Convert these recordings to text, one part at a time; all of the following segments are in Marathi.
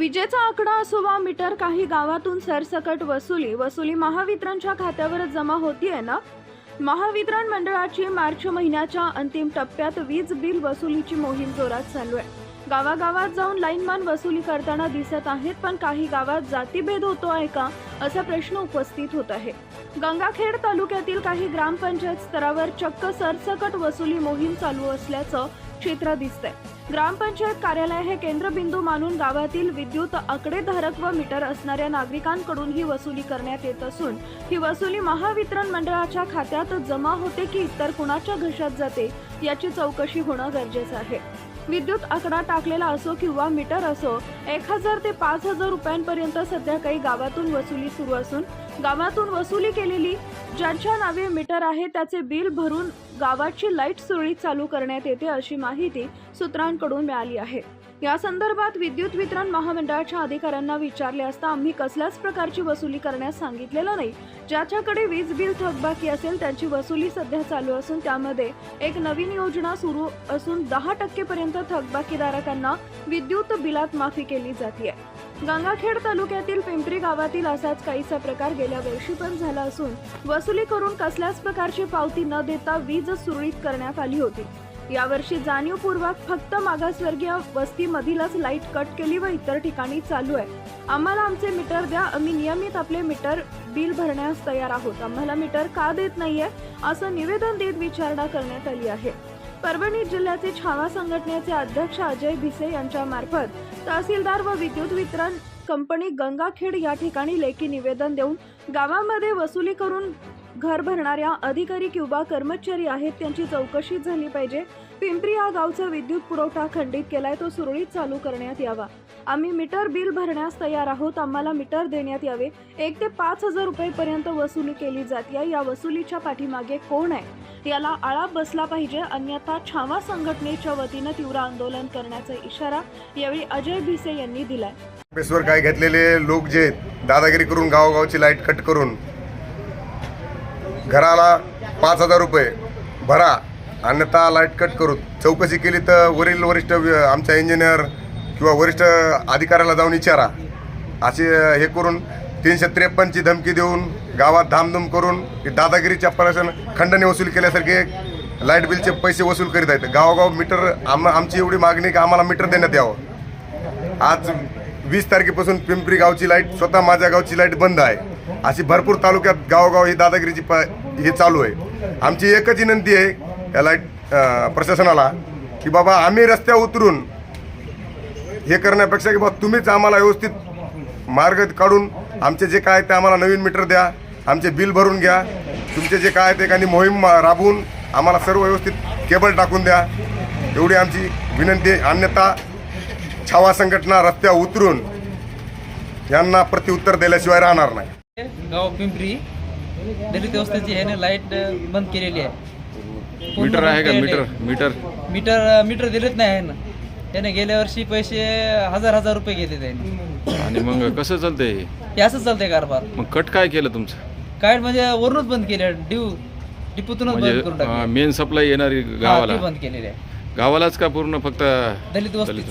विजेचा आकडा असो वा मीटर काही गावातून सरसकट वसुली वसुली महावितरणच्या खात्यावरच जमा होतीये ना? महावितरण मंडळाची मार्च महिन्याच्या अंतिम टप्प्यात वीज बिल वसुलीची मोहीम जोरात चालू आहे. गावागावात जाऊन लाईनमॅन वसुली करताना दिसत आहेत पण काही गावात जातीभेद होतो आहे का? असा प्रश्न उपस्थित होत आहे. गंगाखेड तालुक्यातील काही ग्रामपंचायत स्तरावर चक्क सरसकट वसुली मोहीम चालू असल्याचं चित्र दिसतंय. ग्रामपंचायत कार्यालय हे केंद्रबिंदू मानून गावातील विद्युत आकडेधारक व मीटर असणाऱ्या नागरिकांकडून ही वसुली करण्यात येत असून ही वसुली महावितरण मंडळाच्या खात्यात जमा होते की इतर कुणाच्या घशात जाते याची चौकशी होणं गरजेचं आहे. विद्युत आकडा टाकलेला असो किंवा मीटर असो एक हजार ते पाच हजार रुपयांपर्यंत सध्या काही गावातून वसुली सुरू असून गावातून वसुली केलेली ज्यांच्या नावे मीटर आहे त्याचे बिल भरून गावाची लाइट सुरळीत चालू करण्यात येते अशी माहिती सूत्रांकडून मिळाली आहे. या संदर्भात विद्युत वितरण महामंडळाच्या अधिकाऱ्यांना विचारले असता आम्ही कसल्याच प्रकारची वसुली करण्यास सांगितलेलं नाही. ज्याच्याकडे वीज बिल थकबाकी असेल त्यांची वसुली सध्या चालू असून त्यामध्ये एक नवीन योजना सुरू असून दहा टक्केपर्यंत थकबाकीधारकांना विद्युत बिलात माफी केली जाते. गंगाखेड तालुक्यातील पिंपरी गावातील असाच काहीसा प्रकार गेल्या वर्षी पण झाला असून वसुली करून कसल्याच प्रकारची पावती न देता वीज सुरळीत करण्यात आली होती. यावर्षी जाणीवपूर्वक फक्त मागासवर्गीय वस्तीमधीलच लाइट कट केली व इतर ठिकाणी चालू आहे. आम्हाला आमचे मीटर द्या आम्ही नियमित आपले मीटर बिल भरण्यास तयार आहोत. आम्हाला मीटर का देत नाहीये असं निवेदन देत विचारणा करण्यात आली आहे. परभणी जिल्ह्याचे छावा संघटनेचे अध्यक्ष अजय भिसे यांच्या मार्फत तहसीलदार व विद्युत वितरण कंपनी गंगाखेड या ठिकाणी लेखी निवेदन देऊन गावामध्ये वसुली करून घर भरणाऱ्या अधिकारी किंवा कर्मचारी आहेत त्यांची चौकशी झाली पाहिजे. पिंपरी या गावचा विद्युत पुरवठा खंडित केलाय तो सुरळीत चालू करण्यात यावा. आम्ही मीटर बिल भरण्यास तयार आहोत आम्हाला मीटर देण्यात यावे. एक ते पाच हजार रुपयेपर्यंत वसुली केली जाते. या वसुलीच्या पाठीमागे कोण आहे? याला आळा बसला पाहिजे अन्यथा छावा संघटनेच्या वतीनं तीव्र आंदोलन करण्याचा इशारा यावेळी अजय भिसे यांनी दिलाय. काय घेतलेले लोक जे दादागिरी करून गावोगावची लाइट कट करून घराला पाच हजार रुपये. भरा. अन्यथा लाइट कट करू. चौकशी केली तर वरील वरिष्ठ आमच्या इंजिनियर किंवा वरिष्ठ अधिकाऱ्याला जाऊन विचारा. असे हे करून तीनशे त्रेपन्नची धमकी देऊन गावात धामधूम करून दादागिरीच्या प्रशासन खंडने वसूल केल्यासारखे लाइट बिलचे पैसे वसूल करीत आहेत. गावोगाव मीटर आम आमची एवढी मागणी की आम्हाला मीटर देण्यात यावं. आज वीस तारखेपासून पिंपरी गावची लाइट स्वतः माझ्या गावची लाइट बंद आहे. अशी भरपूर तालुक्यात गावोगाव ही दादागिरीची प हे चालू आहे. आमची एकच विनंती आहे या लाइट प्रशासनाला की बाबा आम्ही रस्त्यावर उतरून हे करण्यापेक्षा की बाबा तुम्हीच आम्हाला व्यवस्थित मार्ग काढून आमचे जे काय ते आम्हाला नवीन मीटर द्या आमचे बिल भरून घ्या तुमचे जे काय ते एखादी मोहीम राबवून आम्हाला सर्व व्यवस्थित केबल टाकून द्या. एवढी आमची विनंती अन्यथा छावा संघटना रस्त्यावर उतरून यांना प्रत्युत्तर दिल्याशिवाय राहणार नाही. गाव पिंपरी दलित व्यवस्थेची ह्याने लाइट बंद केलेली आहे. मीटर आहे का मीटर? मीटर. मीटर मीटर दिलेत नाही आहे ना. त्याने गेल्या वर्षी पैसे हजार हजार रुपये घेतले त्याने. आणि मग कसं चालतंय हे? हे असंच चालतंय कारभार. मग कट काय केलं तुमचं? काय म्हणजे वरूनच बंद केले डिव डिपूतूनच बंद करून म्हणजे टाकले. मेन सप्लाय येणारी हा, गावाला बंद केलेली आहे. गावालाच का पूर्ण फक्त दलित वस्ती दलित?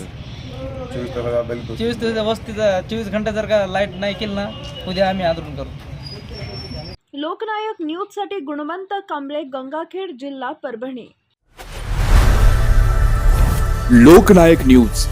चोवीस दलित चोवीस दिवस वस्तीचा चोवीस घंटा जर का लाइट नाही केली ना उद्या आम्ही आंदोलन करू. लोकनायक न्यूजसाठी गुणवंत कांबळे गंगाखेड जिल्हा परभणी. लोकनायक न्यूज.